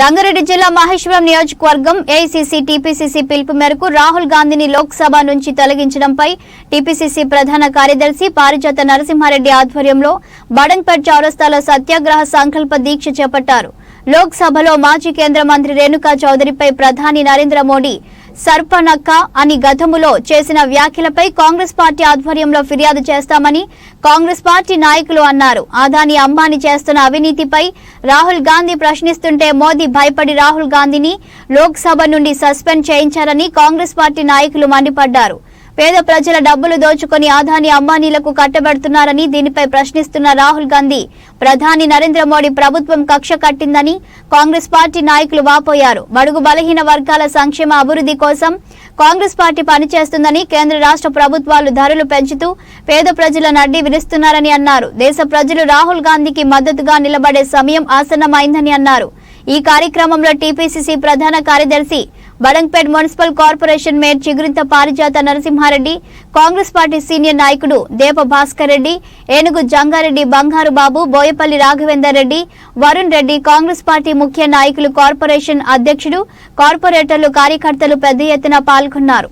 రంగారెడ్డి జిల్లా మహేశ్వరం నియోజకవర్గం AICC TPCC పిలుపు మేరకు రాహుల్ గాంధీని లోక్సభ నుంచి తొలగించడంపై టీపీసీసీ ప్రధాన కార్యదర్శి పారిజాత నరసింహారెడ్డి ఆధ్వర్యంలో బడన్పేట్ చౌరస్తాలో సత్యాగ్రహ సంకల్ప దీక్ష చేపట్టారు. లోక్సభలో మాజీ కేంద్ర మంత్రి రేణుకా చౌదరిపై ప్రధాని నరేంద్ర మోడీ సర్పనక్క అని గతములో చేసిన వ్యాఖ్యలపై కాంగ్రెస్ పార్టీ ఆధ్వర్యంలో ఫిర్యాదు చేస్తామని కాంగ్రెస్ పార్టీ నాయకులు అన్నారు. అదాని అంబానీ చేస్తున్న అవినీతిపై రాహుల్ గాంధీ ప్రశ్నిస్తుంటే మోదీ భయపడి రాహుల్ గాంధీని లోక్సభ నుండి సస్పెండ్ చేయించారని కాంగ్రెస్ పార్టీ నాయకులు మండిపడ్డారు. పేద ప్రజల డబ్బులు దోచుకొని ఆదాని అంబానీలకు కట్టబెడుతున్నారని దీనిపై ప్రశ్నిస్తున్న రాహుల్ గాంధీ. ప్రధాని నరేంద్ర మోడీ ప్రభుత్వం కక్ష కట్టిందని కాంగ్రెస్ పార్టీ నాయకులు వాపోయారు. బడుగు బలహీన వర్గాల సంక్షేమ అభివృద్ధి కోసం కాంగ్రెస్ పార్టీ పనిచేస్తుందని కేంద్ర రాష్ట్ర ప్రభుత్వాలు ధరలు పెంచుతూ పేద ప్రజల నడ్డి విరుస్తున్నారని అన్నారు. దేశ ప్రజలు రాహుల్ గాంధీకి మద్దతుగా నిలబడే సమయం ఆసన్నమైందని అన్నారు. ఈ కార్యక్రమంలో టీపీసీసీ ప్రధాన కార్యదర్శి Badangpet municipal corporation mayor Chigurintha Parijatha Narasimhareddy Congress party senior నాయకుడు దేప భాస్కర్ రెడ్డి ఏనుగు జంగారెడ్డి బంగారు బాబు బోయపల్లి రాఘవేందర్ రెడ్డి వరుణ్ రెడ్డి కాంగ్రెస్ పార్టీ ముఖ్య నాయకులు కార్పొరేషన్ అధ్యక్షుడు కార్పొరేటర్లు కార్యకర్తలు పెద్ద ఎత్తున పాల్గొన్నారు.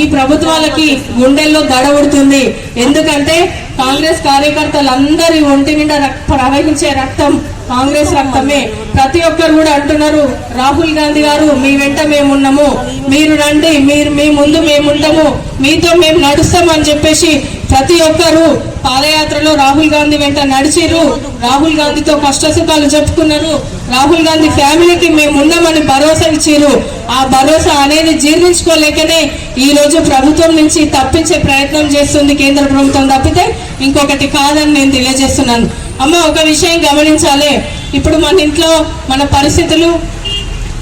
ఈ ప్రభుత్వాలకి గుండెల్లో దడబడుతుంది ఎందుకంటే కాంగ్రెస్ కార్యకర్తలందరి ఒంటి నిండా ప్రవహించే రక్తం కాంగ్రెస్ రక్తమే. ప్రతి ఒక్కరు కూడా అంటున్నారు రాహుల్ గాంధీ గారు మీ వెంట మేమున్నాము మీరు రండి మీరు మీ ముందు మేముంటాము మీతో మేము నడుస్తామని చెప్పేసి ప్రతి ఒక్కరు పాదయాత్రలో రాహుల్ గాంధీ వెంట నడిచిరు రాహుల్ గాంధీతో కష్టసుఖాలు చెప్పుకున్నారు. రాహుల్ గాంధీ ఫ్యామిలీకి మేము ఉన్నామని భరోసా ఇచ్చిరు ఆ భరోసా అనేది జీర్ణించుకోలేకనే ఈ రోజు ప్రభుత్వం నుంచి తప్పించే ప్రయత్నం చేస్తుంది కేంద్ర ప్రభుత్వం తప్పితే ఇంకొకటి కాదని నేను తెలియజేస్తున్నాను. అమ్మ ఒక విషయం గమనించాలి. ఇప్పుడు మన ఇంట్లో మన పరిస్థితులు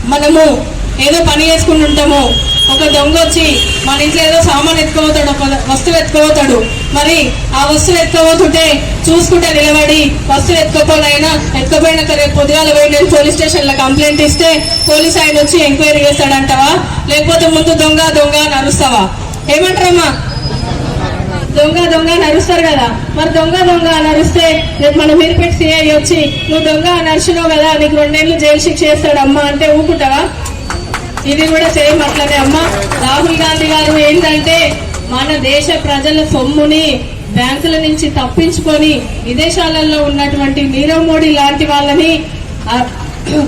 మనము ఏదో పని చేసుకుని ఉంటాము. ఒక దొంగ వచ్చి మన ఇంట్లో ఏదో సామాన్ ఎత్తుకోబోతాడు ఒక వస్తువు ఎత్తుకోబోతాడు మరి ఆ వస్తువు ఎత్తుకోబోతుంటే చూసుకుంటే నిలబడి వస్తువు ఎత్తుకోపోయినా ఎత్తుకోపోయినాక రేపు పొద్దుగాల పోయి నేను పోలీస్ స్టేషన్లో కంప్లైంట్ ఇస్తే పోలీస్ ఆయన వచ్చి ఎంక్వైరీ చేస్తాడంటావా? లేకపోతే ముందు దొంగ దొంగ అని అరుస్తావా? ఏమంటారమ్మా? దొంగ దొంగ అని అరుస్తారు కదా. మరి దొంగ దొంగ అని అరిస్తే రేపు మన మీరుపెట్టి సిఐ వచ్చి నువ్వు దొంగ అని అరిచినావు కదా నీకు రెండేళ్ళు జైలు శిక్ష చేస్తాడు అమ్మా అంటే ఊపుకుంటావా ఇది కూడా సేమ్ అట్లనే అమ్మా. రాహుల్ గాంధీ గారు ఏంటంటే మన దేశ ప్రజల సొమ్ముని బ్యాంకుల నుంచి తప్పించుకొని విదేశాలలో ఉన్నటువంటి నీరవ్ మోడీ లాంటి వాళ్ళని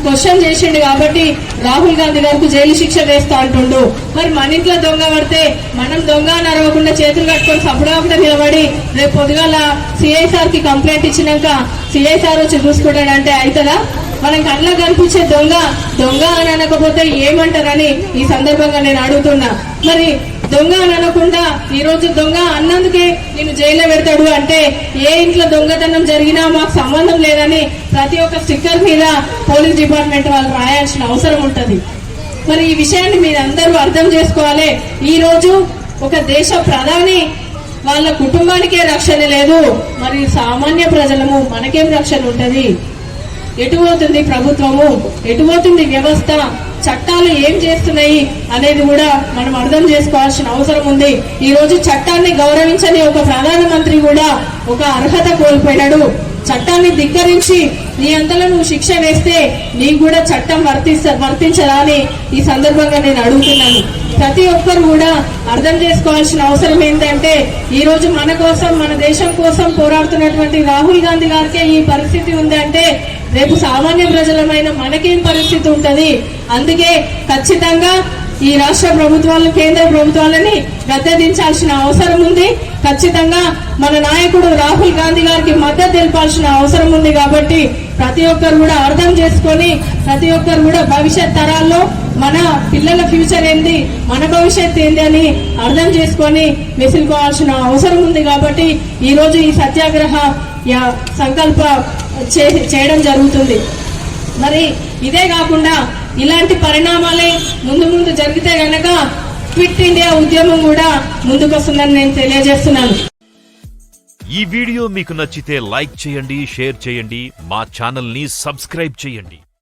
క్వశ్చన్ చేసిండు కాబట్టి రాహుల్ గాంధీ గారికి జైలు శిక్ష వేస్తా అంటుండు. మరి మన ఇంట్లో దొంగ పడితే మనం దొంగ అని చేతులు కట్టుకొని సపడకుండా నిలబడి రేపు పొద్దుగాల సిఐసార్కి కంప్లైంట్ ఇచ్చినాక సిఐసార్ వచ్చి చూసుకుంటాడంటే అవుతుందా మనం కళ్ళ కనిపించే దొంగ దొంగ అని అనకపోతే ఏమంటారని ఈ సందర్భంగా నేను అడుగుతున్నా. మరి దొంగ అని అనకుండా ఈ రోజు దొంగ అన్నందుకే నేను జైల్లో పెడతాడు అంటే ఏ ఇంట్లో దొంగతనం జరిగినా మాకు సంబంధం లేదని ప్రతి ఒక్క స్టిక్కర్ మీద పోలీస్ డిపార్ట్మెంట్ వాళ్ళు రాయాల్సిన అవసరం ఉంటుంది. మరి ఈ విషయాన్ని మీరు అందరూ అర్థం చేసుకోవాలి. ఈ రోజు ఒక దేశ ప్రధాని వాళ్ళ కుటుంబానికే రక్షణ లేదు. మరి సామాన్య ప్రజలము మనకేం రక్షణ ఉంటుంది? ఎటుపోతుంది ప్రభుత్వము? ఎటుపోతుంది వ్యవస్థ? చట్టాలు ఏం చేస్తున్నాయి అనేది కూడా మనం అర్థం చేసుకోవాల్సిన అవసరం ఉంది. ఈ రోజు చట్టాన్ని గౌరవించని ఒక ప్రధానమంత్రి కూడా ఒక అర్హత కోల్పోయినాడు. చట్టాన్ని ధిక్కరించి నీ అంతలో నువ్వు శిక్ష వేస్తే నీకు కూడా చట్టం వర్తిస్త వర్తించదా అని ఈ సందర్భంగా నేను అడుగుతున్నాను. ప్రతి ఒక్కరు కూడా అర్థం చేసుకోవాల్సిన అవసరం ఏంటంటే ఈ రోజు మన కోసం మన దేశం కోసం పోరాడుతున్నటువంటి రాహుల్ గాంధీ గారికే ఈ పరిస్థితి ఉంది అంటే రేపు సామాన్య ప్రజలమైన మనకేం పరిస్థితి ఉంటుంది? అందుకే ఖచ్చితంగా ఈ రాష్ట్ర ప్రభుత్వాలు కేంద్ర ప్రభుత్వాలని గద్దెదించాల్సిన అవసరం ఉంది. ఖచ్చితంగా మన నాయకుడు రాహుల్ గాంధీ గారికి మద్దతు తెలపాల్సిన అవసరం ఉంది కాబట్టి ప్రతి ఒక్కరు కూడా అర్థం చేసుకొని ప్రతి ఒక్కరు కూడా భవిష్యత్ తరాల్లో మన పిల్లల ఫ్యూచర్ ఏంది మన భవిష్యత్ ఏంది అని అర్థం చేసుకొని మెసులుకోవాల్సిన అవసరం ఉంది కాబట్టి ఈరోజు ఈ సత్యాగ్రహ యా- సంకల్ప చేయడం జరుగుతుంది. మరి ఇదే కాకుండా ఇలాంటి పరిణామాలే ముందు ముందు జరిగితే గనక క్విట్ ఇండియా ఉద్యమం కూడా ముందుకొస్తుందని నేను తెలియజేస్తున్నాను. ఈ వీడియో మీకు నచ్చితే లైక్ చేయండి షేర్ చేయండి మా ఛానల్ని సబ్స్క్రైబ్ చేయండి.